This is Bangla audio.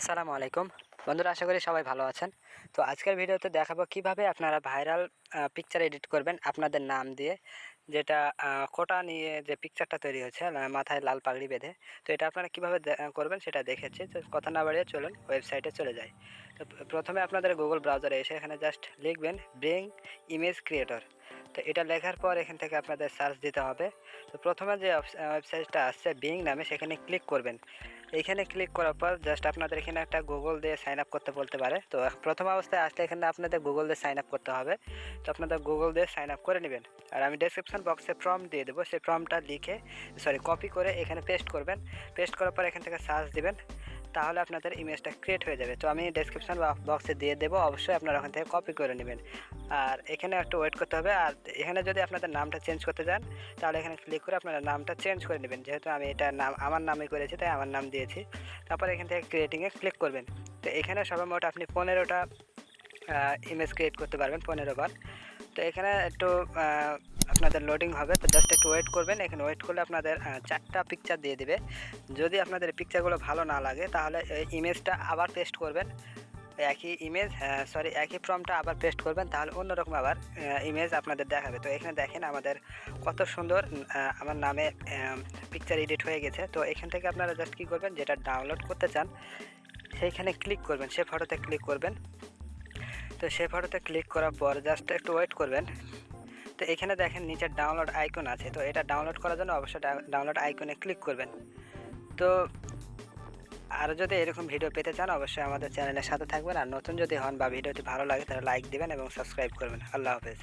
আসসালামু আলাইকুম। বন্ধুরা, আশা করি সবাই ভালো আছেন। তো আজকের ভিডিওতে দেখাবো কীভাবে আপনারা ভাইরাল পিকচার এডিট করবেন আপনাদের নাম দিয়ে, যেটা কোটা নিয়ে যে পিকচারটা তৈরি হয়েছে মাথায় লাল পাগড়ি বেঁধে। তো এটা আপনারা কীভাবে করবেন সেটা দেখেছি। তো কথা না বাড়িয়ে চলুন ওয়েবসাইটে চলে যাই। তো প্রথমে আপনাদের গুগল ব্রাউজারে এসে এখানে জাস্ট লিখবেন ব্রিং ইমেজ ক্রিয়েটর তো এটা লেখার পর এখান থেকে আপনাদের সার্চ দিতে হবে। তো প্রথমে যে ওয়েবসাইটটা আসছে বিং নামে, সেখানে ক্লিক করবেন। এইখানে ক্লিক করার পর জাস্ট আপনাদের এখানে একটা গুগল দিয়ে সাইন আপ করতে বলতে পারে। তো প্রথম অবস্থায় আসলে এখানে আপনাদের গুগল দিয়ে সাইন আপ করতে হবে। তো আপনাদের গুগল দিয়ে সাইন আপ করে নেবেন। আর আমি ডেসক্রিপশন বক্সে ফর্ম দিয়ে দেবো। সেই ফর্মটা লিখে সরি কপি করে এখানে পেস্ট করবেন। পেস্ট করার পর এখান থেকে সার্চ দিবেন। তাহলে আপনাদের ইমেজটা ক্রিয়েট হয়ে যাবে। তো আমি ডেসক্রিপশন বক্সে দিয়ে দেবো। অবশ্যই আপনারা ওখান থেকে কপি করে নেবেন। আর এখানে একটু ওয়েট করতে হবে। আর এখানে যদি আপনাদের নামটা চেঞ্জ করতে চান তাহলে এখানে ক্লিক করে আপনারা নামটা চেঞ্জ করে নেবেন। যেহেতু আমি এটা নাম আমার নামে করেছি, তাই আমার নাম দিয়েছি। তারপর এখান থেকে ক্রিয়েটিংয়ে ক্লিক করবেন। তো এখানে সর্বমোট আপনি পনেরোটা ইমেজ ক্রিয়েট করতে পারবেন, পনেরো বার। তো এখানে একটু আপনাদের লোডিং হবে, তো জাস্ট একটু ওয়েট করবেন। এখানে ওয়েট করলে আপনাদের চারটা পিকচার দিয়ে দিবে। যদি আপনাদের পিকচারগুলো ভালো না লাগে, তাহলে ইমেজটা আবার পেস্ট করবেন। একই ইমেজ সরি একই ফর্মটা আবার পেস্ট করবেন, তাহলে অন্যরকম আবার ইমেজ আপনাদের দেখাবে। তো এখানে দেখেন আমাদের কত সুন্দর আমার নামে পিকচার এডিট হয়ে গেছে। তো এখান থেকে আপনারা জাস্ট কী করবেন, যেটা ডাউনলোড করতে চান, সেইখানে ক্লিক করবেন, সে ফটোতে ক্লিক করবেন। তো সে ফটোতে ক্লিক করার পর জাস্ট একটু ওয়েট করবেন। তো এখানে দেখেন নিচে ডাউনলোড আইকন আছে, তো এটা ডাউনলোড করার জন্য অবশ্যই ডাউনলোড আইকনে ক্লিক করবেন। তো আর যদি এরকম ভিডিও পেতে চান, অবশ্যই আমাদের চ্যানেলের সাথে থাকবেন। আর নতুন যদি হন বা ভিডিওটি ভালো লাগে, তাহলে লাইক দিবেন এবং সাবস্ক্রাইব করবেন। আল্লাহ হাফেজ।